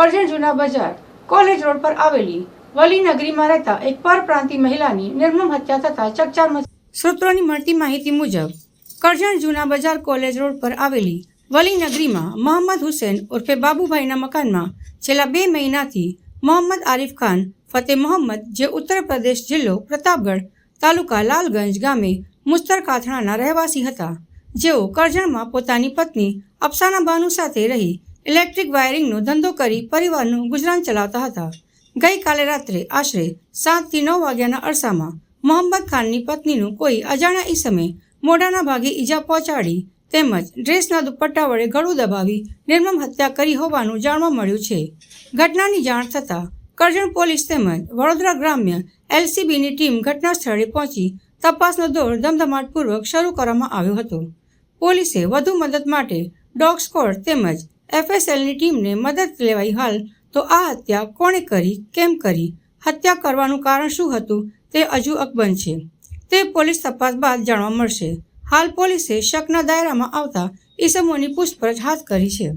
કરજણ જૂના બજાર, college road પર આવેલી વલી નગરીમાં રહેતા એક પરપ્રાંતિય મહિલાની નિર્મમ હત્યા થતા ચકચાર સૂત્રોની મળતી માહિતી મુજબ, કરજણ જૂના બજાર કોલેજ રોડ પર આવેલી વલી નગરીમાં મોહમ્મદ હુસેન ઉર્ફે બાબુભાઈના મકાનમાં છેલ્લા બે મહિનાથી મોહમ્મદ આરિફ ખાન, ફતેહ મોહમ્મદ જે ઉત્તર પ્રદેશ જિલ્લો પ્રતાપગઢ તાલુકા લાલગંજ ગામે મુસ્તર કાથણાના રહેવાસી હતા. જેઓ કરજણમાં પોતાની પત્ની અફસાના બાનુ સાથે રહી ઇલેક્ટ્રિક વાયરિંગનો ધંધો કરી પરિવારનું ગુજરાન ચલાવતા હતા. ગઈકાલે રાત્રે આશરે સાતથી નવ વાગ્યાના અરસામાં મોહમ્મદ ખાનની પત્નીનું કોઈ અજાણ્યા ઈસમે મોઢાના ભાગે ઈજા પહોંચાડી તેમજ ડ્રેસના દુપટ્ટા વડે ગળું દબાવી નિર્મમ હત્યા કરી હોવાનું જાણવા મળ્યું છે. ઘટનાની જાણ થતાં કરજણ પોલીસ તેમજ વડોદરા ગ્રામ્ય એલસીબીની ટીમ ઘટના સ્થળે પહોંચી તપાસનો દોર ધમધમાટપૂર્વક શરૂ કરવામાં આવ્યો હતો. પોલીસે વધુ મદદ માટે ડોગ સ્કોડ તેમજ એફએસએલની ટીમને મદદ લેવાઈ હાલ. તો આ હત્યા કોણે કરી? કેમ કરી? હત્યા કરવાનું કારણ શું હતું? તે હજુ અકબંધ છે. તે પોલીસ તપાસ બાદ જાણવા મળશે. હાલ પોલીસે શકના દાયરામાં આવતા ઈસમોની પૂછપરછ હાથ કરી છે.